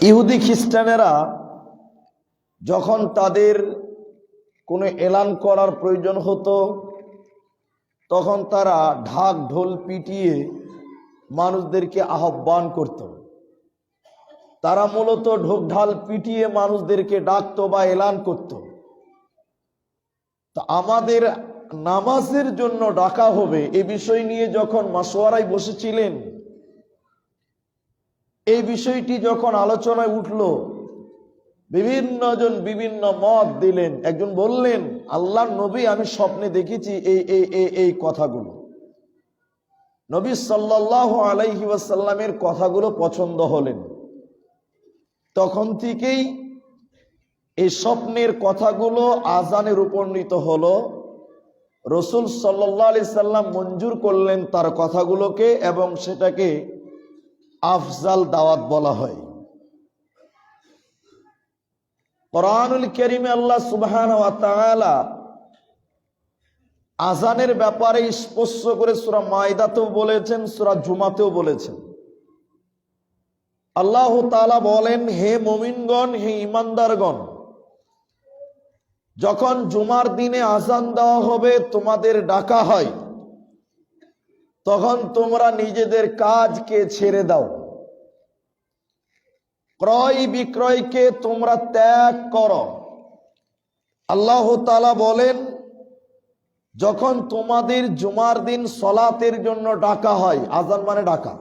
ইহুদি খ্রিস্টানেরা যখন তাদের কোনো এলান করার প্রয়োজন হতো, তখন তারা ঢাক ঢোল পিটিয়ে মানুষদেরকে আহ্বান করত। তারা মূলত ঢোক ঢাল পিটিয়ে মানুষদেরকে ডাকতো বা এলান করত। তা আমাদের নামাজের জন্য ডাকা হবে এ বিষয় নিয়ে যখন মাসোয়ারায় বসেছিলেন এই বিষয়টি যখন আলোচনায় উঠল, বিভিন্ন জন বিভিন্ন মত দিলেন। একজন বললেন আল্লাহ নবী, আমি স্বপ্নে দেখেছি এই এই এই কথাগুলো। নবী সাল্লাহ আলাইহি ওয়াসাল্লামের কথাগুলো পছন্দ হলেন। তখন থেকেই এই স্বপ্নের কথাগুলো আজানের উপনীত হলো। রসুল সাল্লাহ আলি সাল্লাম মঞ্জুর করলেন তার কথাগুলোকে এবং সেটাকে আফজাল দাওয়াত বলা হয়। কোরআনুল করিমে আল্লাহ সুবহান আজানের ব্যাপারে স্পষ্ট করে সুরা মায়দাতেও বলেছেন, সুরা জুমাতেও বলেছেন। আল্লাহ তালা বলেন, হে মমিনগণ, হে ইমানদারগণ যখন জুমার দিনে আজান দেওয়া হবে, তোমাদের ডাকা হয়। তখন তোমরা নিজেদের কাজকে ছেড়ে দাও। ক্রয় বিক্রয়কে তোমরা ত্যাগ করো। আল্লাহ তালা বলেন, যখন তোমাদের জুমার দিন সলাতের জন্য ডাকা হয় আজান মানে ডাকা,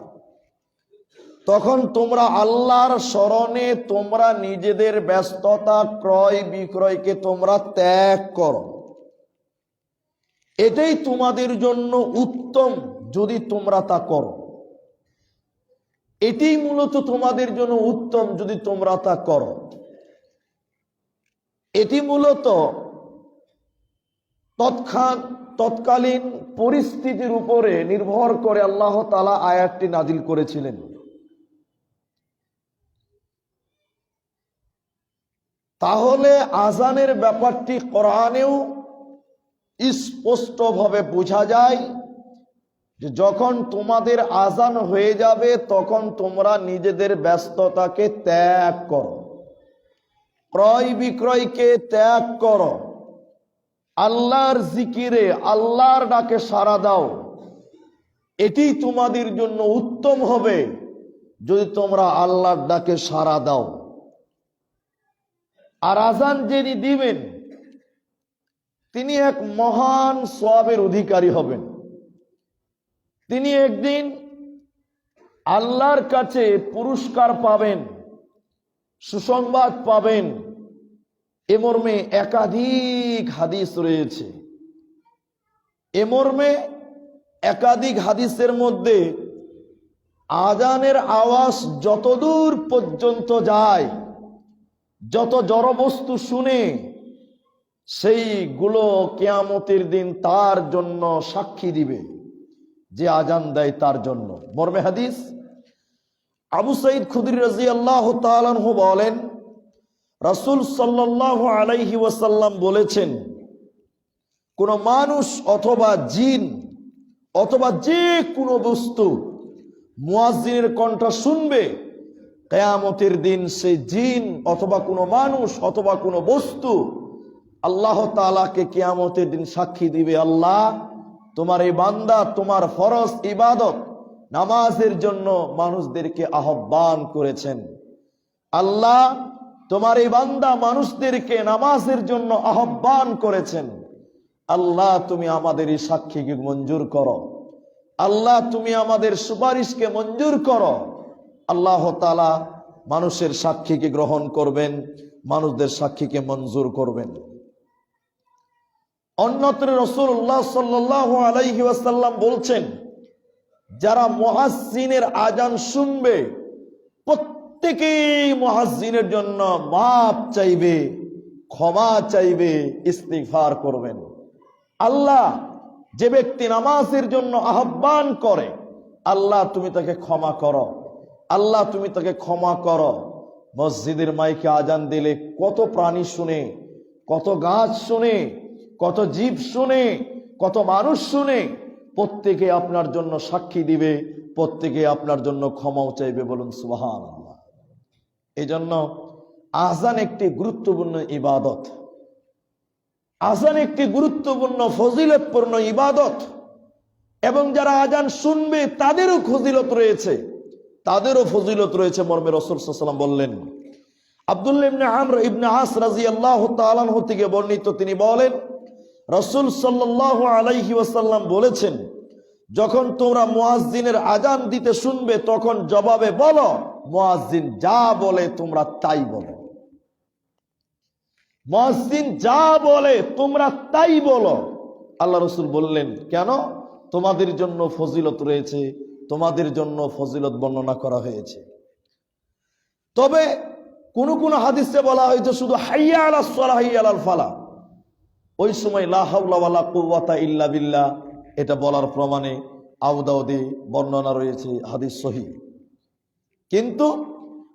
তখন তোমরা আল্লাহর স্মরণে তোমরা নিজেদের ব্যস্ততা ক্রয় বিক্রয়কে তোমরা ত্যাগ করো। এটাই তোমাদের জন্য উত্তম যদি তোমরা তা করো। এটি মূলত তোমাদের জন্য উত্তম যদি তোমরা তা করো। এটি মূলত তৎক্ষণ তৎকালীন পরিস্থিতির উপরে নির্ভর করে আল্লাহ তালা আয়াতটি নাজিল করেছিলেন। তাহলে আজানের ব্যাপারটি কোরআনেও স্পষ্টভাবে বোঝা যায়। যে যখন তোমাদের আজান হয়ে যাবে, তখন তোমরা নিজেদের ব্যস্ততাকে ত্যাগ করো। ক্রয় বিক্রয়কে ত্যাগ করো। আল্লাহর জিকিরে, আল্লাহর ডাকে সাড়া দাও। এটি তোমাদের জন্য উত্তম হবে, যদি তোমরা আল্লাহর ডাকে সাড়া দাও। আর আজান যিনি দিবেন, তিনি এক মহান সোয়াবের অধিকারী হবেন। তিনি একদিন আল্লাহর কাছে পুরস্কার পাবেন, সুসংবাদ পাবেন এ মর্মে একাধিক হাদিস রয়েছে। এ মর্মে একাধিক হাদিসের মধ্যে আজানের আওয়াজ যতদূর পর্যন্ত যায়, যত জড়বস্তু শুনে, সেইগুলো কেয়ামতের দিন তার জন্য সাক্ষী দিবে। যে আজান দেয় তার জন্য। মর্মে হাদিস, আবু সঈদ খুদির রাজি আল্লাহ তালানহু বলেন, রাসুল সাল্লাহ আলাইহি ওয়াসাল্লাম বলেছেন, কোন মানুষ অথবা জিন অথবা যে কোনো বস্তু মুয়াজিনের কণ্ঠ শুনবে, কেয়ামতের দিন সে জিন অথবা কোনো মানুষ অথবা কোনো বস্তু আল্লাহ তালাকে কেয়ামতের দিন সাক্ষী দিবে আল্লাহ তোমার এই বান্দা, তোমার ফরজ ইবাদত, নামাজের জন্য মানুষদেরকে আহ্বান করেছেন। আল্লাহ তোমার এই বান্দা মানুষদেরকে নামাজের জন্য আহ্বান করেছেন। আল্লাহ তুমি আমাদের এই সাক্ষীকে মঞ্জুর করো। আল্লাহ তুমি আমাদের সুপারিশকে মঞ্জুর করো। আল্লাহ তালা মানুষের সাক্ষীকে গ্রহণ করবেন, মানুষদের সাক্ষীকে মঞ্জুর করবেন। অন্যত্র রসুল্লাহ সাল্লাহ আলাইহি ওয়াসাল্লাম বলছেন, যারা মহাসিনের আজান শুনবে, প্রত্যেকেই মহাসিনের জন্য মাপ চাইবে, ক্ষমা চাইবে ইস্তিফার করবেন। আল্লাহ যে ব্যক্তি নামাজের জন্য আহ্বান করে, আল্লাহ তুমি তাকে ক্ষমা করো, আল্লাহ তুমি তাকে ক্ষমা করো। মসজিদের মাইকে আজান দিলে কত প্রাণী শুনে, কত গাছ শুনে কত জীব শুনে, কত মানুষ শুনে প্রত্যেকে আপনার জন্য সাক্ষী দিবে, প্রত্যেকে আপনার জন্য ক্ষমাও চাইবে বলুন সুবাহান আল্লাহ এই জন্য আজান একটি গুরুত্বপূর্ণ ইবাদত। আজান একটি গুরুত্বপূর্ণ, ফজিলতপূর্ণ ইবাদত। এবং যারা আজান শুনবে, তাদেরও ফজিলত রয়েছে। তাদেরও ফজিলত রয়েছে, মর্মে রসুল সাল্লাম বললেন। আব্দুল্লাহ ইবনে ইবনে আস রাদিয়াল্লাহু তাআলা আনহু থেকে বর্ণিত তিনি বলেন রসুল সাল্লাল্লাহু আলাইহি ওয়াসাল্লাম বলেছেন, যখন তোমরা মুয়াজ্জিনের আজান দিতে শুনবে, তখন জবাবে বলো, মুয়াজ্জিন যা বলে তোমরা তাই বলো। মুয়াজ্জিন যা বলে তোমরা তাই বলো। আল্লাহ রসুল বললেন, কেন? তোমাদের জন্য ফজিলত রয়েছে, তোমাদের জন্য ফজিলত বর্ণনা করা হয়েছে। তবে কোন কোন হাদিসে বলা হয়েছে শুধু হাইয়া আলা সলা হাইয়া আলাল ফালা ওই সময় লা হাওলা ওয়ালা ইল্লা বিল্লাহ, এটা বলার প্রমাণে আউদাউদে বর্ণনা রয়েছে, হাদিস সহি। কিন্তু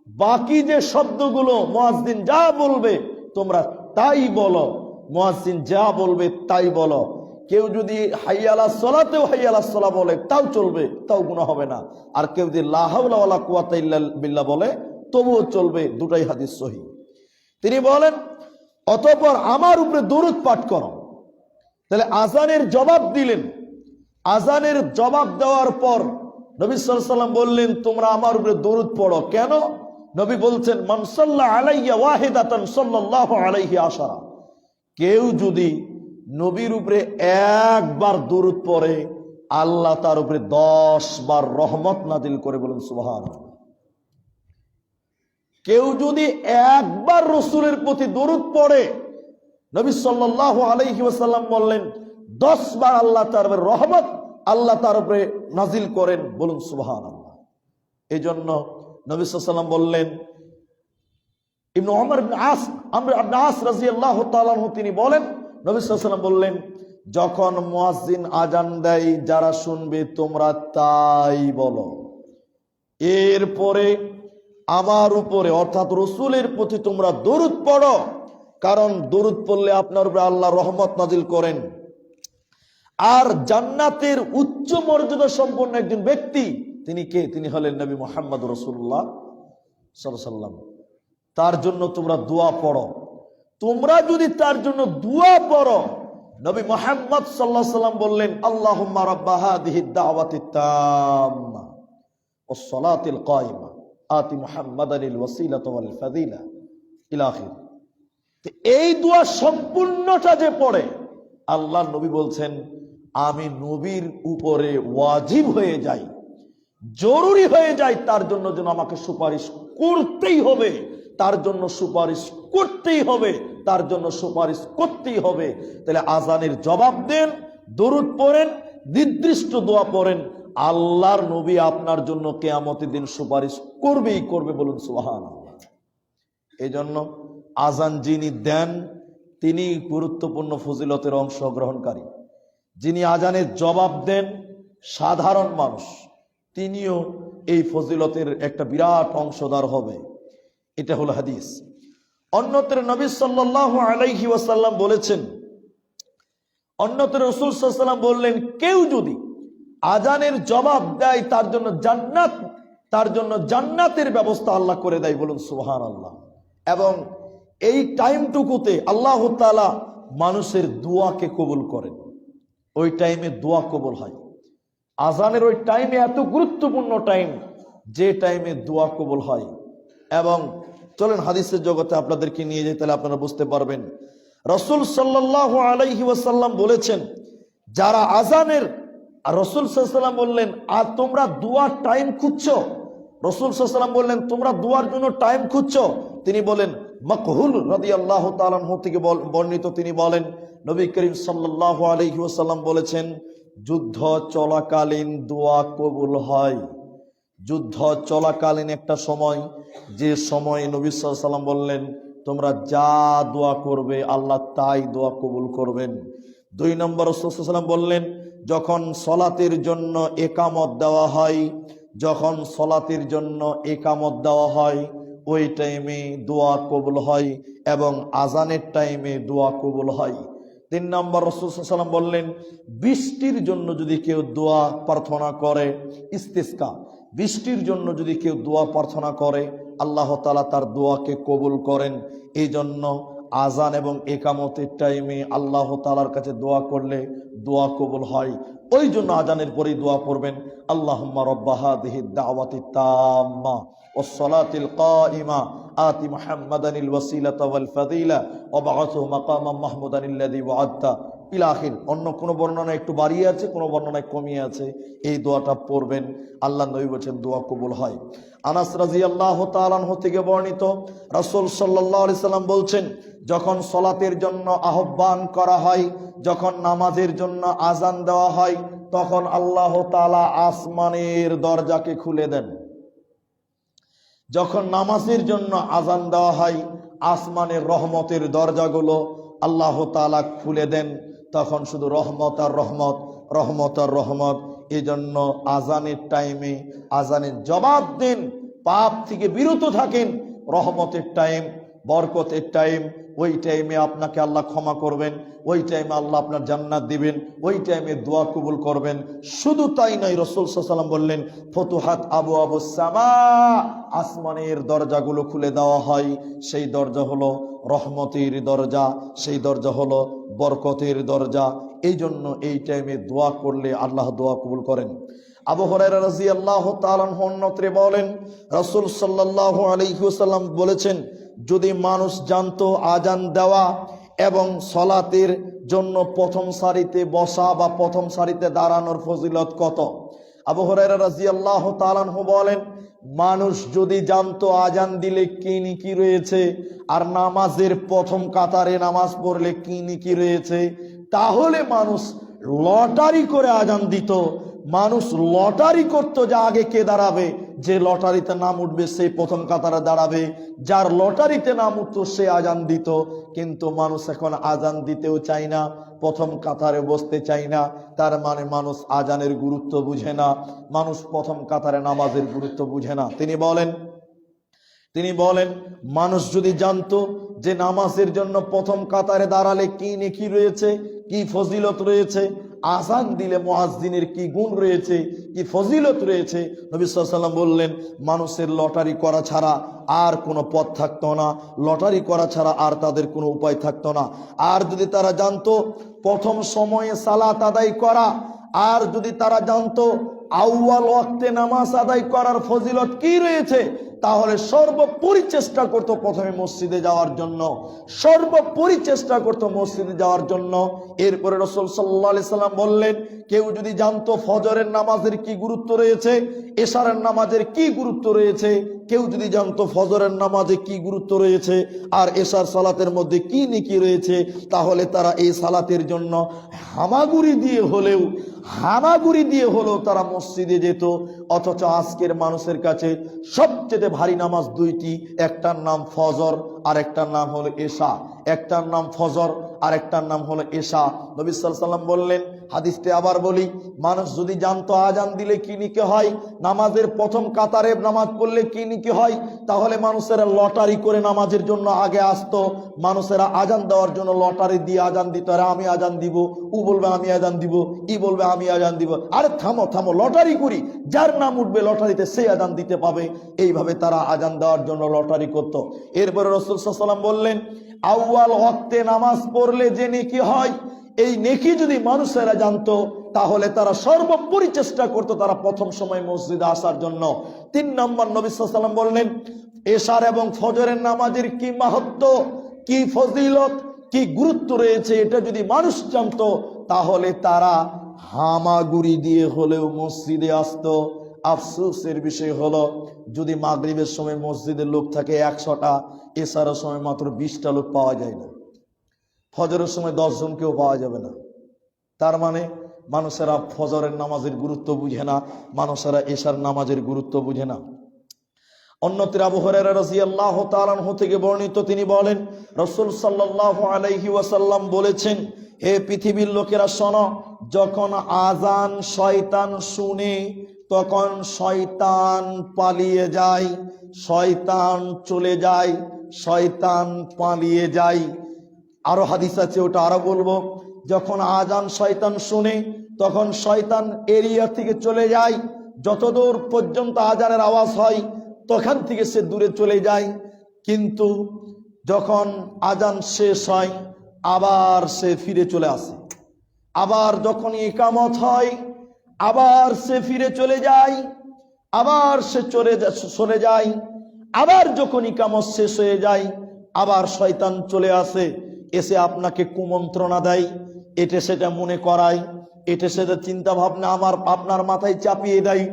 বাকি যে শব্দগুলো মুয়াজ্জিন যা বলবে, তোমরা তাই বলো। মুয়াজ্জিন যা বলবে তাই বলো। কেউ যদি হাইয়ালা সলাতেও হাইয়ালা সলা বলে, তাও চলবে, তাও গুণা হবে না। আর কেউ যদি লাহাউলা কুওয়াতা ইল্লা বিল্লাহ বলে, তবুও চলবে, দুটাই হাদিস সহি। তিনি বলেন অতঃপর আমার উপরে দরুদ পাঠ করো। তাহলে আজানের জবাব দিলেন। আজানের জবাব দেওয়ার পর নবী সাল্লাম বললেন, তোমরা আমার উপরে দরুদ পড়ো। কেন? নবী বলছেন মানসাল্লাহ আলাইয়া ওয়াহেদাতান সাল্লাল্লাহু আলাইহি আশারা। কেউ যদি নবীর উপরে একবার দরুদ পড়ে, আল্লাহ তার উপরে দশ বার রহমত নাদিল করে বলুন সুবহান কেউ যদি একবার রসুলের প্রতি দরুদ পড়ে, নবী সাল্লাহ আলাইহি ওয়াসাল্লাম বললেন, দশ বার আল্লাহ তার রহমত, আল্লাহ তার উপরে নাজিল করেন। বলুন সুবহান আল্লাহ এই জন্য নবী সাল্লাম বললেন, ইবনু আস রাদিয়াল্লাহু তাআলা তিনি বলেন, নবী বললেন, যখন মুয়াজ্জিন আজান দেয়, যারা শুনবে তোমরা তাই বলো। এরপরে আমার উপরে, অর্থাৎ রসুলের প্রতি তোমরা দরুদ পড়ো। কারণ দরুদ পড়লে আপনার উপরে আল্লাহ রহমত নাজিল করেন। আর জান্নাতের উচ্চ মর্যাদা সম্পন্ন একজন ব্যক্তি, তিনি কে? তিনি হলেন নবী মোহাম্মদ রসুল্লাহ সাল্লাম তার জন্য তোমরা দোয়া পড়ো। তোমরা যদি তার জন্য দোয়া পড়ো, নবী মোহাম্মদ সাল্লাহ সাল্লাম বললেন আল্লাহ রাব্বাহা দিহি দাওয়াতি ও সলাতিল কায়মা। আতি মুহাম্মাদ আলিল ওয়াসিলাত এই দোয়া সম্পূর্ণটা যে পড়ে আল্লাহ নবী বলছেন, আমি নবীর উপরে ওয়াজিব হয়ে যাই, জরুরি হয়ে যায় তার জন্য যেন আমাকে সুপারিশ করতেই হবে, তার জন্য সুপারিশ করতেই হবে, তার জন্য সুপারিশ করতেই হবে। তাহলে আজানের জবাব দেন, দরুদ পড়েন, নির্দিষ্ট দোয়া পড়েন আল্লাহর নবী আপনার জন্য কেয়ামতের দিন সুপারিশ করবেই করবে বলুন সুহান এই জন্য আজান যিনি দেন, তিনি গুরুত্বপূর্ণ ফজিলতের অংশগ্রহণকারী। যিনি আজানের জবাব দেন, সাধারণ মানুষ, তিনিও এই ফজিলতের একটা বিরাট অংশদার হবে। এটা হলো হাদিস। অন্যত্র নবী সাল্লাল্লাহু আলাইহি ওয়াসাল্লাম বলেছেন, অন্যত্র রসুল সাল্লাম বললেন, কেউ যদি আজানের জবাব দেয়, তার জন্য জান্নাত, তার জন্য জান্নাতের ব্যবস্থা আল্লাহ করে দেয় বলুন সুহান আল্লাহ এবং এই টাইমটুকুতে আল্লাহ তালা মানুষের দোয়াকে কবুল করেন। ওই টাইমে দোয়া কবুল হয়। আজানের ওই টাইমে এত গুরুত্বপূর্ণ টাইম, যে টাইমে দোয়া কবুল হয়। এবং চলেন হাদিসের জগতে আপনাদেরকে নিয়ে যেতে তাহলে আপনারা বুঝতে পারবেন। রসুল সাল্লাহ আলাইহি ওয়াসাল্লাম বলেছেন, যারা আজানের আর রসুল সাল্লাম বললেন, আর তোমরা দুয়ার টাইম খুঁজছো? রসুল সাল্লাম বললেন, তোমরা দুয়ার জন্য টাইম খুঁজছো? তিনি বলেন, মকহুল রদি আল্লাহ তালাহ থেকে বর্ণিত তিনি বলেন, নবী করিম সাল্লাহ আলহি ওসাল্লাম বলেছেন, যুদ্ধ চলাকালীন দোয়া কবুল হয়। যুদ্ধ চলাকালীন একটা সময়, যে সময় নবী সাল্লাম বললেন, তোমরা যা দোয়া করবে, আল্লাহ তাই দোয়া কবুল করবেন। দুই নম্বর রসুলাম বললেন যখন সলাতের জন্য একামত দেওয়া হয়, যখন সলাতের জন্য একামত দেওয়া হয়, ওই টাইমে দোয়া কবুল হয় এবং আজানের টাইমে দোয়া কবুল হয়। তিন নম্বর রসুলাম বললেন, বৃষ্টির জন্য যদি কেউ দোয়া প্রার্থনা করে, ইস্তেস্কা, বৃষ্টির জন্য যদি কেউ দোয়া প্রার্থনা করে, আল্লাহ তালা তার দোয়াকে কবুল করেন। এই জন্য আজান এবং একামতের টাইমে আল্লাহ তালার কাছে দোয়া করলে দোয়া কবুল হয় ওই জন্য আজানের পরেই দোয়া করবেন আল্লাহুম্মা রব্বা হাদিহি দাওয়াতি তাম্মা والصلاة القائمة آت محمدا الوسيلة والفضيلة وبعثه مقاما محمودا الذي وعدته ইলাখির অন্য কোনো বর্ণনা একটু বাড়িয়ে আছে, কোনো বর্ণনায় কমিয়ে আছে, এই দোয়াটা পড়বেন। আল্লাহ নবী বলছেন, দোয়া কবুল হয়। আনাস রাজি আল্লাহ তালাহ থেকে বর্ণিত, রাসূল সাল্লাহ সাল্লাম বলছেন, যখন সলাতের জন্য আহ্বান করা হয়, যখন নামাজের জন্য আজান দেওয়া হয়, তখন আল্লাহ তালা আসমানের দরজাকে খুলে দেন। যখন নামাজের জন্য আজান দেওয়া হয়, আসমানের রহমতের দরজাগুলো আল্লাহ তালা খুলে দেন। তখন শুধু রহমত আর রহমত রহমত আর রহমত। এই জন্য আজানের টাইমে আজানের জবাব দিন, পাপ থেকে বিরত থাকেন, রহমতের টাইম বরকতের টাইম ওই টাইমে আপনাকে আল্লাহ ক্ষমা করবেন, ওই টাইমে আল্লাহ আপনার জান্নাত দিবেন, ওই টাইমে দোয়া কবুল করবেন। শুধু তাই নয়, রসুল সাল্লাম বললেন, ফতুহাত আবু আবু সামা আসমানের দরজাগুলো খুলে দেওয়া হয়। সেই দরজা হলো রহমতের দরজা, সেই দরজা হলো বরকতের দরজা। এই জন্য এই টাইমে দোয়া করলে আল্লাহ দোয়া কবুল করেন। আবু হরাইরা রাজি আল্লাহ বলেন, রসুল সাল্লাহ আলহিউসাল্লাম বলেছেন যদি মানুষ জানত আজান দেওয়া এবং সলাতের জন্য প্রথম সারিতে বসা বা প্রথম সারিতে দাঁড়ানোর ফজিলত কত? আবু হরাইরা রাজি আল্লাহ তালানহু বলেন, মানুষ যদি জানতো আজান দিলে কি নিকি রয়েছে আর নামাজের প্রথম কাতারে নামাজ পড়লে কি নিকি রয়েছে, তাহলে মানুষ লটারি করে আজান দিত। মানুষ লটারি করতো যে আগে কে দাঁড়াবে? যে লটারিতে নাম উঠবে সেই প্রথম কাতারে দাঁড়াবে। যার লটারিতে নাম উঠতো, সে আজান দিত। কিন্তু মানুষ এখন আজান দিতেও চায় না, প্রথম কাতারে বসতে চায় না। তার মানে মানুষ আজানের গুরুত্ব বুঝে না। মানুষ প্রথম কাতারে নামাজের গুরুত্ব বুঝে না। তিনি বলেন তিনি বলেন, মানুষ যদি জানতো যে নামাজের জন্য প্রথম কাতারে দাঁড়ালে কি নেকি রয়েছে, কি ফজিলত রয়েছে আজান দিলে মহাজদিনের কি গুণ রয়েছে, কি ফজিলত রয়েছে? নবী সাল্লাম বললেন, মানুষের লটারি করা ছাড়া আর কোনো পথ থাকতো না। লটারি করা ছাড়া আর তাদের কোনো উপায় থাকতো না। আর যদি তারা জানতো, প্রথম সময়ে সালাত আদায় করা, আর যদি তারা জানতো, আউয়াল ওয়াক্তে নামাজ আদায় করার ফজিলত কি রয়েছে তাহলে সর্বোপরি চেষ্টা করতো প্রথমে মসজিদে যাওয়ার জন্য, সর্বোপরি চেষ্টা করতো মসজিদে যাওয়ার জন্য। এরপরে রসুল সাল্লা সাল্লাম বললেন, কেউ যদি জানতো ফজরের নামাজের কি গুরুত্ব রয়েছে, এশারের নামাজের কি গুরুত্ব রয়েছে, কেউ যদি জানতো ফজরের নামাজে কি গুরুত্ব রয়েছে, আর এশার সালাতের মধ্যে কি নিকি রয়েছে, তাহলে তারা এই সালাতের জন্য হামাগুড়ি দিয়ে হলেও হামাগুড়ি দিয়ে হলেও তারা মসজিদে যেত, অথচ আজকের মানুষের কাছে সবচেয়ে ভারী নামাজ দুইটি, একটার নাম ফজর আর একটার নাম হলো এশা। একটার নাম ফজর আর একটার নাম হলো এশা। নবী সাল্লাম বললেন হাদিসটি আবার বলি, মানুষ যদি জানতো আজান দিলে কি নিকে হয়, নামাজের প্রথম কাতারে নামাজ পড়লে কি নিকে হয়, তাহলে মানুষেরা লটারি করে নামাজের জন্য আগে আসতো, মানুষেরা আজান দেওয়ার জন্য লটারি দিয়ে আজান দিত, আরে আমি আজান দিব, উ বলবে আমি আজান দিব, ই বলবে আমি আজান দিব। আরে থামো থামো, লটারি করি, যার নাম উঠবে লটারিতে সেই আজান দিতে পাবে। এইভাবে তারা আজান দেওয়ার জন্য লটারি করত। এরপরে রসুল সাল্লাম বললেন, আউয়াল ওয়াক্তে নামাজ পড়লে যে নেকি হয় এই নেকি যদি মানুষেরা জানতো, তাহলে তারা সর্বোপরি চেষ্টা করতো তারা প্রথম সময় মসজিদে আসার জন্য। তিন নম্বর নবী সাল্লাম বললেন, এশার এবং ফজরের নামাজের কি মাহাত্ম, কি ফজিলত, কি গুরুত্ব রয়েছে, এটা যদি মানুষ জানতো, তাহলে তারা হামাগুড়ি দিয়ে হলেও মসজিদে আসতো। আফসোসের বিষয় হলো, যদি মাগরিবের সময় মসজিদের লোক থাকে একশোটা এছাড়ার সময় মাত্র বিশটা লোক পাওয়া যায় না। ফজরের সময় দশজন কেউ পাওয়া যাবে না। তার মানে মানুষেরা ফজরের নামাজের গুরুত্ব বুঝে না, মানুষেরা এশার নামাজের গুরুত্ব বুঝে না। অন্যত্র আবু হরেরা রাদিয়াল্লাহু তাআলা আনহু থেকে বর্ণিত তিনি বলেন, রাসূল সাল্লাল্লাহু আলাইহি ওয়াসাল্লাম বলেছেন, হে পৃথিবীর লোকেরা, শোনো, যখন আজান শয়তান শুনে, তখন শয়তান পালিয়ে যায়, শয়তান চলে যায়, শয়তান পালিয়ে যায় আরও হাদিস আছে, ওটা আরও বলব। যখন আজান শয়তান শুনে, তখন শয়তান এরিয়া থেকে চলে যায়। যতদূর পর্যন্ত আজানের আওয়াজ হয়, তখন থেকে সে দূরে চলে যায়। কিন্তু যখন আজান শেষ হয়, আবার সে ফিরে চলে আসে। আবার যখন একামত হয়, আবার সে ফিরে চলে যায়, আবার সে চলে সরে যায়। আবার যখন ইকামত শেষ হয়ে যায়, আবার শয়তান চলে আসে। এসে আপনাকে কুমন্ত্রণা দেয়, এটা সেটা মনে করায়, এটা সেটা চিন্তা ভাবনা আমার, আপনার মাথায় চাপিয়ে দেয়।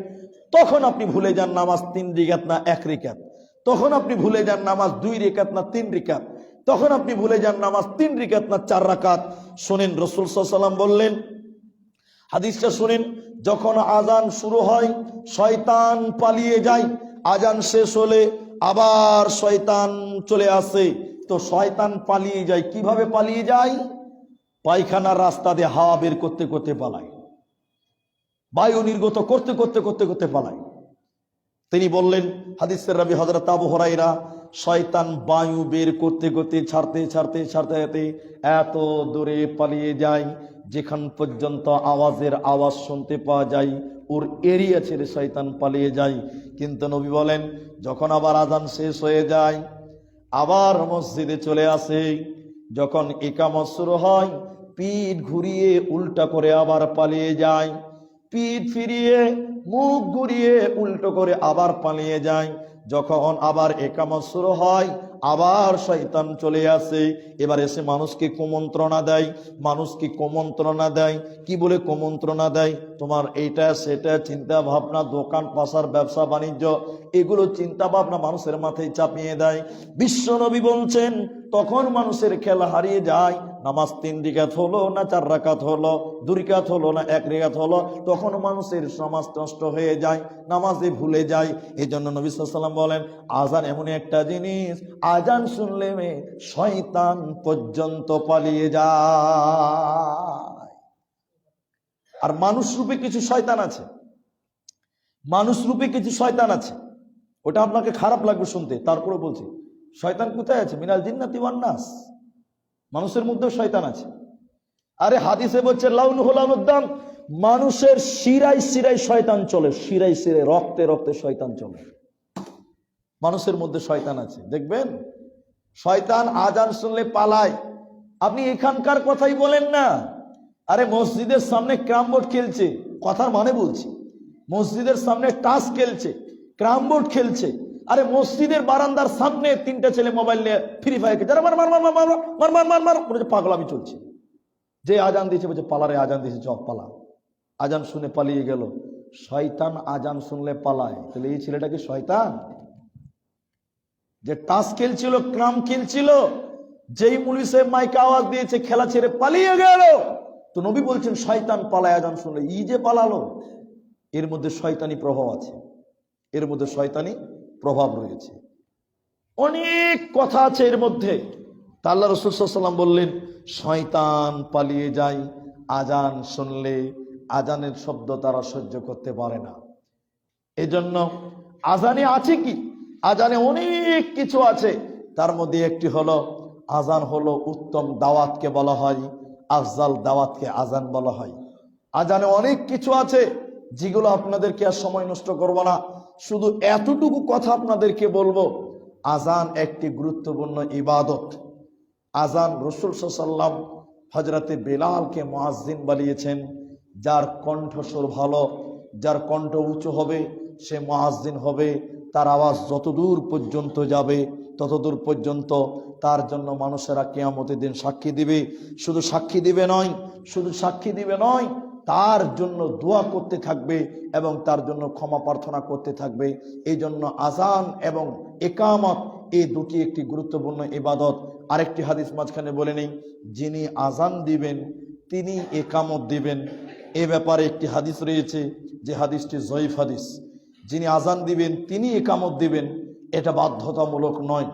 তখন আপনি ভুলে যান নামাজ তিন রিকাত না এক রিকাত। তখন আপনি ভুলে যান নামাজ দুই রিকাত না তিন রিকাত। তখন আপনি ভুলে যান নামাজ তিন রিকাত না চার রাকাত। শোনেন, রসুল সাল্লাম বললেন, হাদিসটা শুনেন, যখন আজান শুরু হয়, শয়তান পালিয়ে যায়। আজান শেষ হলে আবার শয়তান চলে আসে। তো শয়তান পালিয়ে যায়। কীভাবে পালিয়ে যায়? পায়খানার রাস্তা দিয়ে হাওয়া বের করতে করতে পালায়। বায়ু নির্গত করতে করতে করতে করতে পালায়। তিনি বললেন, হাদিসের রবি হজরত আবু হরাইরা শয়তান বায়ু বের করতে করতে ছাড়তে ছাড়তে ছাড়তে ছাড়তে এত দূরে পালিয়ে যায়, যেখান পর্যন্ত আওয়াজের আওয়াজ শুনতে পাওয়া যায়, ওর এরিয়া ছেড়ে শয়তান পালিয়ে যায়। কিন্তু নবী বলেন, যখন আবার আজান শেষ হয়ে যায় আবার মসজিদে চলে আসে। যখন একামত শুরু হয়, পিঠ ঘুরিয়ে উল্টা করে আবার পালিয়ে যায়। পিঠ ফিরিয়ে, মুখ ঘুরিয়ে উল্টো করে আবার পালিয়ে যায়। যখন আবার একামত শুরু হয় আবার শয়তান চলে আসে। এবার এসে মানুষকে কুমন্ত্রণা দেয়। মানুষকে কুমন্ত্রণা দেয়। কি বলে কুমন্ত্রণা দেয়? তোমার এইটা, সেটা চিন্তা ভাবনা দোকান পাশার ব্যবসা, বাণিজ্য, এগুলো চিন্তা ভাবনা মানুষের মাথায় চাপিয়ে দেয়। বিশ্বনবী বলছেন, তখন মানুষের খেলা হারিয়ে যায়। নামাজ তিন রিকাত হলো না চার রাকাত হলো? দু রিকাত হলো না এক রিকাত হলো? তখন মানুষের সমাজ নষ্ট হয়ে যায়, নামাজে ভুলে যায়। এই জন্য নবী সাল্লাম বলেন, আজান এমন একটা জিনিস আজান শুনলে মে শয়তান পর্যন্ত পালিয়ে যায়। আর মানুষ রূপে কিছু শয়তান আছে। মানুষ রূপে কিছু শয়তান আছে। ওটা আপনাকে খারাপ লাগবে শুনতে। তারপরে বলছি, শয়তান কোথায় আছে? মিনাল জিন্নাতি ওয়ান নাস। মানুষের মধ্যেও শয়তান আছে। আরে হাদিসে বলছে, লাউন হোলানুদ্দাম মানুষের শিরাই শিরাই শয়তান চলে। শিরাই শিরাই রক্তে রক্তে শয়তান চলে। মানুষের মধ্যে শয়তান আছে। দেখবেন? শয়তান আজান শুনলে পালায়। আপনি এখানকার কথাই বলেন না। আরে মসজিদের সামনে ক্রাম বোর্ড খেলছে। কথার মানে বলছি। মসজিদের সামনে টাস খেলছে ক্রাম বোর্ড খেলছে। আরে মসজিদের বারান্দার সামনে তিনটা ছেলে মোবাইল নিয়ে ফ্রি ফায়ার খেলছে। মার মার মার পাগলামি চলছে। যে আজান দিয়েছে বলছে, পালারে আজান দিয়েছে চপ পালা। আজান শুনে পালিয়ে গেল। শয়তান আজান শুনলে পালায়। তাহলে এই ছেলেটা কি শয়তান? যে টাস খেলছিল, ক্রাম খেলছিল, যেই মুলি সাহেব মাইকে আওয়াজ দিয়েছে, খেলা ছেড়ে পালিয়ে গেল। তো নবী বলছেন, শয়তান পালায় আজান শুনলে ই যে পালালো, এর মধ্যে শয়তানি প্রভাব আছে। এর মধ্যে শয়তানি প্রভাব রয়েছে। অনেক কথা আছে এর মধ্যে। তা আল্লাহ রসুলাম বললেন, শয়তান পালিয়ে যায় আজান শুনলে আজানের শব্দ তারা সহ্য করতে পারে না। এজন্য আজানে আছে কি? আজানে অনেক কিছু আছে। তার মধ্যে একটি হলো, আজান হলো উত্তম দাওয়াতকে বলা হয়, আফজাল দাওয়াতকে আজান বলা হয়। আজানে অনেক কিছু আছে, যেগুলো আপনাদেরকে আর সময় নষ্ট করব না। শুধু এতটুকু কথা আপনাদেরকে বলব, আজান একটি গুরুত্বপূর্ণ ইবাদত। আজান রসুল সাল্লাম হজরতে বেলালকে মুয়াজ্জিন বানিয়েছেন, যার কণ্ঠস্বর ভালো, যার কণ্ঠ উঁচু হবে, সে মুয়াজ্জিন হবে। তার আওয়াজ যতদূর পর্যন্ত যাবে, ততদূর পর্যন্ত তার জন্য মানুষেরা কেয়ামতের দিন সাক্ষী দিবে। শুধু সাক্ষী দিবে নয়, শুধু সাক্ষী দিবে নয়, তার জন্য দোয়া করতে থাকবে এবং তার জন্য ক্ষমা প্রার্থনা করতে থাকবে। এই জন্য আজান এবং একামত এই দুটি একটি গুরুত্বপূর্ণ ইবাদত। আরেকটি হাদিস মাঝখানে বলে নেই, যিনি আজান দিবেন, তিনি একামত দিবেন। এ ব্যাপারে একটি হাদিস রয়েছে, যে হাদিসটি জয়ীফ হাদিস। যিনি আজান দিবেন তিনি একামত দিবেন। এটা বাধ্যতামূলক নয়।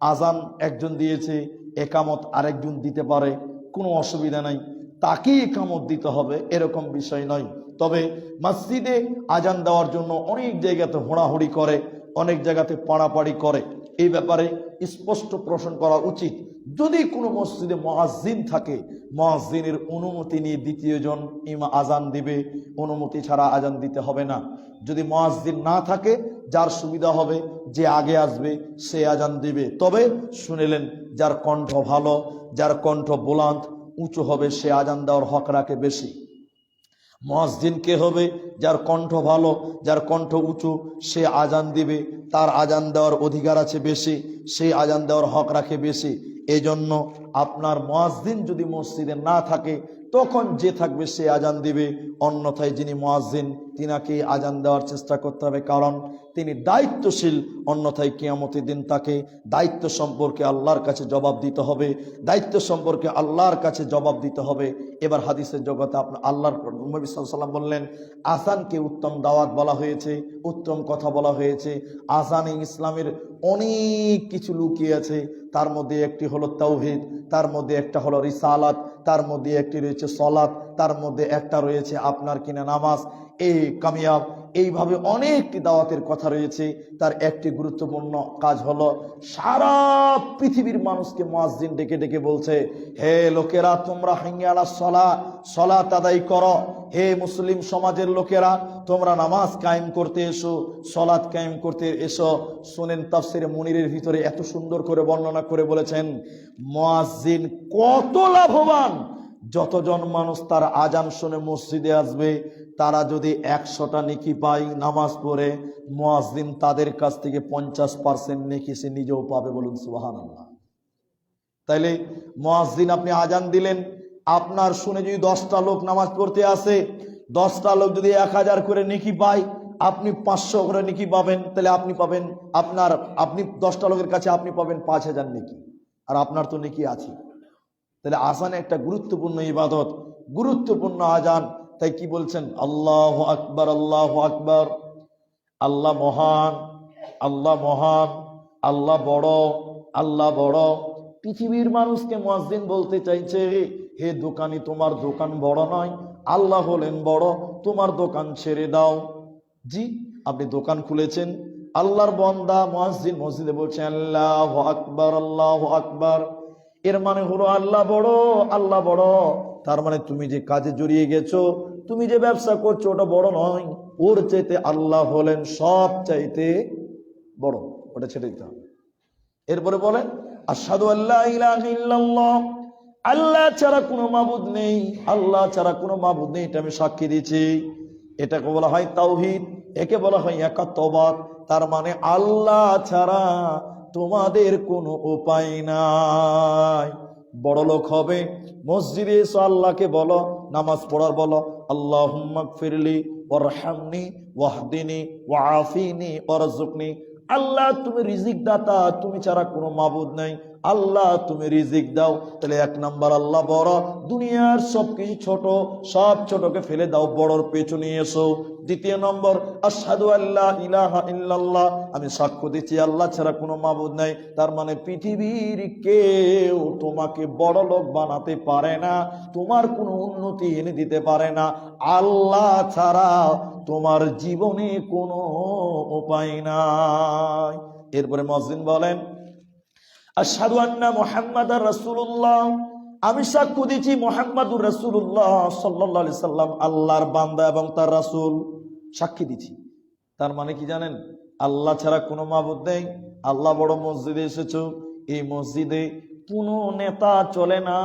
আজান একজন দিয়েছে, একামত আরেকজন দিতে পারে, কোনো অসুবিধা নাই। তাকে একামত দিতে হবে, এরকম বিষয় নয়। তবে মসজিদে আজান দেওয়ার জন্য অনেক জায়গাতে হোড়াহুড়ি করে, অনেক জায়গাতে পাড়াপাড়ি করে। এই ব্যাপারে স্পষ্ট প্রশ্ন করা উচিত। যদি কোনো মসজিদে মহাজিন থাকে মহাজিনের অনুমতি নিয়ে দ্বিতীয় জন ইমা আজান দিবে, অনুমতি ছাড়া আজান দিতে হবে না। যদি মহাজিন না থাকে, যার সুবিধা হবে যে আগে আসবে, সে আজান দিবে। তবে শুনিলেন, যার কণ্ঠ ভালো, যার কণ্ঠ বোলান্ত উঁচু হবে, সে আজান দেওয়ার হক রাখে বেশি। মসজিদ কে হবে? যার কণ্ঠ ভালো, যার কণ্ঠ উঁচু, সে আজান দিবে। তার আজান দেওয়ার অধিকার আছে বেশি, সে আজান দেওয়ার হক রাখে বেশি। এই জন্য আপনার মসজিদ যদি মসজিদে না থাকে, তখন যে থাকবে সে আজান দিবে। অন্যথায় যিনি মসজিদ তিনাকে আজান দেওয়ার চেষ্টা করতে হবে, কারণ তিনি দায়িত্বশীল। অন্যথায় কিয়ামতের দিন তাকে দায়িত্ব সম্পর্কে আল্লাহর কাছে জবাব দিতে হবে। দায়িত্ব সম্পর্কে আল্লাহর কাছে জবাব দিতে হবে। এবার হাদিসের জগতে আপনার আল্লাহর নবী সাল্লাম বললেন আসানকে উত্তম দাওয়াত বলা হয়েছে, উত্তম কথা বলা হয়েছে। আসানে ইসলামের অনেক কিছু লুকিয়ে আছে। তার মধ্যে একটি হলো তৌহিদ তার মধ্যে একটা হলো রিসালাত তার মধ্যে একটি রয়েছে সলাৎ, তার মধ্যে একটা রয়েছে আপনার কিনা নামাজ। এই কামিয়াব, এইভাবে অনেকটি দাওয়াতের কথা রয়েছে। তার একটি গুরুত্বপূর্ণ কাজ হলো, সারা পৃথিবীর মানুষকে মসজিদ ডেকে ডেকে বলছে, হে লোকেরা, তোমরা হাঙ্গিয়ালা সলা সলা তাদাই করো। হে মুসলিম সমাজের লোকেরা, তোমরা নামাজ কায়েম করতে এসো, সলাৎ কায়েম করতে এসো। শুনেন তাফসিরে মনিরের ভিতরে এত সুন্দর করে বর্ণনা করে বলেছেন, মুয়াজ্জিন কত লাভবান যতজন মানুষ তার আজান শুনে মসজিদে আসবে, তারা যদি একশোটা নেকি পায় নামাজ পড়ে, মুয়াজ্জিন তাদের কাছ থেকে পঞ্চাশ পার্সেন্ট নেকি সে নিজেও পাবে বলুন সুবাহান আল্লাহ তাইলে মুয়াজ্জিন আপনি আজান দিলেন, আপনার শুনে যদি দশটা লোক নামাজ পড়তে আসে, দশটা লোক যদি এক হাজার করে নেকি পায়, আপনি পাঁচশো করে নেকি পাবেন তাহলে আপনি পাবেন আপনার, আপনি দশটা লোকের কাছে আপনি পাবেন পাঁচ হাজার নেকি, আর আপনার তো নেকি আছে। তাহলে আজান একটা গুরুত্বপূর্ণ ইবাদত, গুরুত্বপূর্ণ আজান। তাই কি বলছেন? আল্লাহ আকবার আল্লাহ আকবার। আল্লাহ মহান আল্লাহ মহান, আল্লাহ বড় আল্লাহ বড়। পৃথিবীর মানুষকে মসজিদ বলতে চাইছে, হে দোকানি, তোমার দোকান বড় নয়, আল্লাহ হলেন বড়, তোমার দোকান ছেড়ে দাও। জি, আপনি দোকান খুলেছেন। আল্লাহর বন্দা মসজিদ মসজিদে বলছেন আল্লাহ আকবার আল্লাহ আকবার। এর মানে হলো আল্লাহ বড় আল্লাহ বড়। তার মানে তুমি যে কাজে জড়িয়ে গেছো, তুমি যে ব্যবসা করছ, ওটা বড় নয়। ওর চাইতে আল্লাহ হলেন সব চাইতে বড়। ওটা ছেড়ে দিতে হবে। এরপরে বলেন আসাদু আল্লাহ আল্লাহ ছাড়া কোনো মাবুদ নেই। আল্লাহ ছাড়া কোনো মাবুদ নেই, এটা আমি সাক্ষী দিচ্ছি এটাকে বলা হয় তাওহিদ, একে বলা হয় একাত্মবাদ। তার মানে আল্লাহ ছাড়া তোমাদের কোনো উপায় নাই। বড় লোক হবে, মসজিদে এসো, আল্লাহকে বলো, নামাজ পড়ার বলো আল্লাহ ফিরলি ওরহামনি ওয়াহদিনী ওয়াফিনি ওরজুকনি আল্লাহ তুমি রিজিক দাতা তুমি ছাড়া কোনো মাবুদ নাই। আল্লাহ তুমি রিজিক দাও, তাহলে এক নাম্বার আল্লাহ বড়। দুনিয়ার সবকিছু ছোট, সব ছোটকে ফেলে দাও, বড়র পেছনে এসো। দ্বিতীয় নম্বর আসাদু আল্লাহ ইলাহা ইল্লাল্লাহ। আমি সাক্ষ্য দিচ্ছি, আল্লাহ ছাড়া কোনো মাবুদ নাই। তার মানে পৃথিবীর কেউ তোমাকে বড় লোক বানাতে পারে না, তোমার কোনো উন্নতি এনে দিতে পারে না। আল্লাহ ছাড়া তোমার জীবনে কোনো উপায় নাই। এরপরে মসজিদ বলেন আশহাদু আন্না মুহাম্মাদার রাসূলুল্লাহ। আমি সাক্ষ্য দিচ্ছি মোহাম্মদুর রাসূলুল্লাহ সাল্লাল্লাহু আলাইহি সাল্লাম, আল্লাহর বান্দা এবং তার রাসূল। সাক্ষী দিচ্ছি তার মানে কি জানেন? আল্লাহ ছাড়া কোনো মাবুদ নেই। আল্লাহ বড় মসজিদে এসেছ। এই মসজিদে কোনো নেতা চলে না।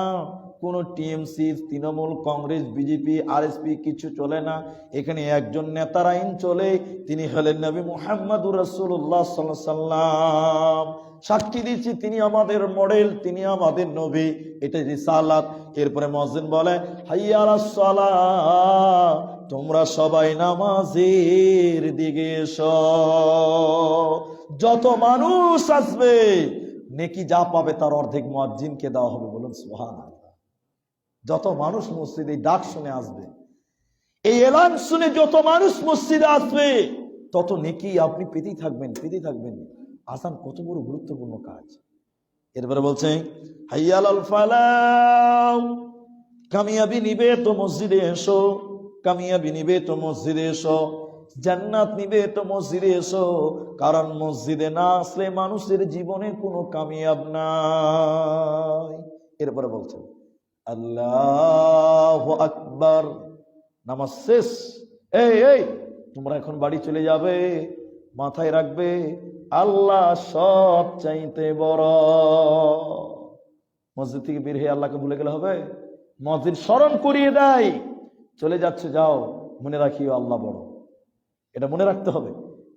কোনো TMC, Trinamool, Congress, BJP, RSP কিছু চলে না। এখানে একজন নেতার আইন চলে। তিনি হলেন নবী মুহাম্মদুর আলাইহি সাল্লাম। সাক্ষী দিচ্ছি, তিনি আমাদের মডেল তিনি আমাদের নবী। এটা রিসালাত। এরপরে মসজিদ বলে হাইয়ালাস সালাহ তোমরা সবাই নামাজের দিকে এসো। যত মানুষ আসবে, নেকি যা পাবে তার অর্ধেক মুয়াজ্জিনকে দেওয়া হবে বলুন, সুবহানাল্লাহ। যত মানুষ মসজিদে ডাক শুনে আসবে, এই এলান শুনে যত মানুষ মসজিদে আসবে, তত নেকি আপনি পেতেই থাকবেন পেতেই থাকবেন। আসান কত বড় গুরুত্বপূর্ণ কাজ। এরপরে বলছে হাইয়াল আল ফালাও কামিয়াবি নিবে তো মসজিদে এসো, কামিয়াবি নিবে তো মসজিদে এসো, জান্নাত নিবে তো মসজিদে এসো, কারণ মসজিদে না আসলে মানুষের জীবনে কোনো কামিয়াব নাই। এরপরে বলছে, আল্লাহ আকবার, নামাজ শেষ, এই এই, তোমরা এখন বাড়ি চলে যাবে মাথায় রাখবে, আল্লাহ সব চাইতে বড়। মসজিদ থেকে বের হয়ে আল্লাহকে ভুলে গেলে হবে। মসজিদ স্মরণ করিয়ে দেয়। চলে যাচ্ছে, যাও, মনে রাখিও আল্লাহ বড়। এটা মনে রাখতে হবে।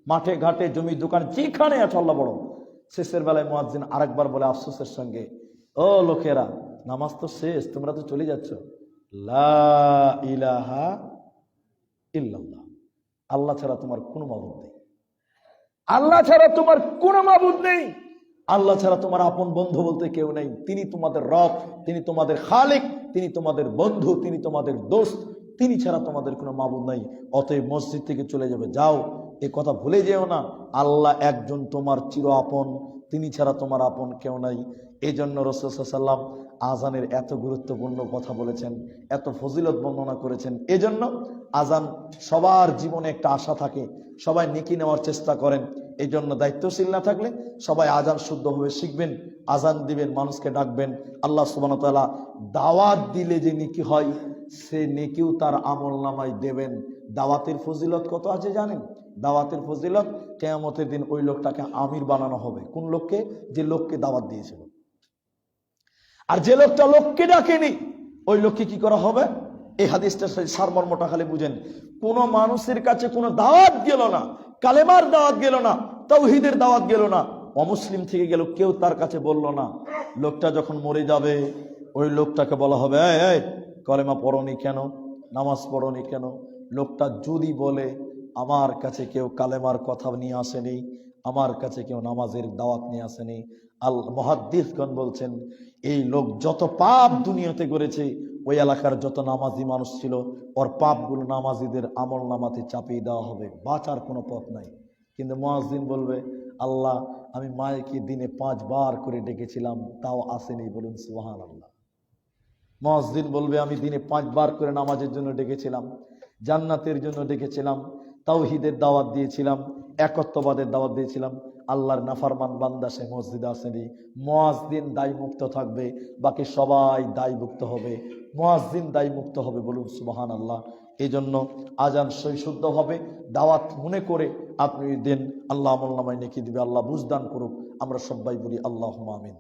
মাঠে, ঘাটে, জমি, দোকান, যেখানে আছে আল্লাহ বড়। শেষের বেলায় মোয়াজ্জিন আরেকবার বলে আফসোসের সঙ্গে, ও লোকেরা, নামাজ তো শেষ, তোমরা তো চলে যাচ্ছ। লা ইলাহা ইল্লাল্লাহ। আল্লাহ ছাড়া তোমার কোনো মাবুদ নেই। আল্লাহ ছাড়া তোমার কোনো মাবুদ নেই। আল্লাহ ছাড়া তোমার আপন বন্ধু বলতে কেউ নেই। তিনি তোমাদের রব, তিনি তোমাদের খালিক, তিনি তোমাদের বন্ধু, তিনি তোমাদের দোস্ত, তিনি ছাড়া তোমাদের কোনো মাবুদ নাই। অতএব মসজিদ থেকে চলে যাবে। যাও, এ কথা ভুলে যেও না। আল্লাহ একজন তোমার চির আপন। তিনি ছাড়া তোমার আপন কেউ নাই। এই জন্য রসুল্লাম আজানের এত গুরুত্বপূর্ণ কথা বলেছেন, এত ফজিলত বর্ণনা করেছেন। এজন্য আজান সবার জীবনে একটা আশা থাকে, সবাই নেকি নেওয়ার চেষ্টা করেন। এই জন্য দায়িত্বশীল না থাকলে সবাই আজান শুদ্ধভাবে শিখবেন, আজান দিবেন, মানুষকে ডাকবেন। আল্লাহ সুবানতালা দাওয়াত দিলে যে নেকি হয়, সে নেকিও তার আমল নামায় দেবেন। দাওয়াতের ফজিলত কত আছে জানেন? দাওয়াতের ফজিলত কেয়ামতের দিন ওই লোকটাকে আমির বানানো হবে। কোন লোককে? যে লোককে দাওয়াত দিয়েছিল। আর যে লোকটা লোককে ডাকেনি, ওই লোককে কি করা হবে? এই হাদিসটা সারমর্মটা খালি বুঝেন। কোন মানুষের কাছে কোনো দাওয়াত গেল না, কালেমার দাওয়াত গেল না তৌহিদের দাওয়াত গেল না। অমুসলিম থেকে গেল, কেউ তার কাছে বলল না। লোকটা যখন মরে যাবে, ওই লোকটাকে বলা হবে কলেমা পড়নি কেন? নামাজ পড়নি কেন? লোকটা যদি বলে আমার কাছে কেউ কালেমার কথা নিয়ে আসেনি, আমার কাছে কেউ নামাজের দাওয়াত নিয়ে আসেনি। আল মহাদ্দিসগণ বলছেন, এই লোক যত পাপ দুনিয়াতে করেছে, ওই এলাকার যত নামাজি মানুষ ছিল, ওর পাপগুলো নামাজিদের আমল নামাতে চাপিয়ে দেওয়া হবে, বাঁচার কোনো পথ নাই। কিন্তু মহাজিন বলবে, আল্লাহ, আমি মায়েকে দিনে পাঁচবার করে ডেকেছিলাম, তাও আসেনি বলুন সুহান আল্লাহ মহাজিন বলবে, আমি দিনে পাঁচবার করে নামাজের জন্য ডেকেছিলাম, জান্নাতের জন্য ডেকেছিলাম তাওহিদের দাওয়াত দিয়েছিলাম, একত্ববাদের দাওয়াত দিয়েছিলাম। আল্লাহর নাফারমান বান্দা সে মসজিদে আসেনি। মোয়াজদিন দায় মুক্ত থাকবে, বাকি সবাই দায়মুক্ত হবে। মোয়াজদিন দায় মুক্ত হবে বলুন সুবাহান আল্লাহ এই জন্য আজান সই শুদ্ধ হবে। দাওয়াত মনে করে আপনি দিন, আল্লাহ আমল নামায় নেকি দিবে, আল্লাহ বুঝদান করুক। আমরা সবাই বলি আল্লাহ আমিন।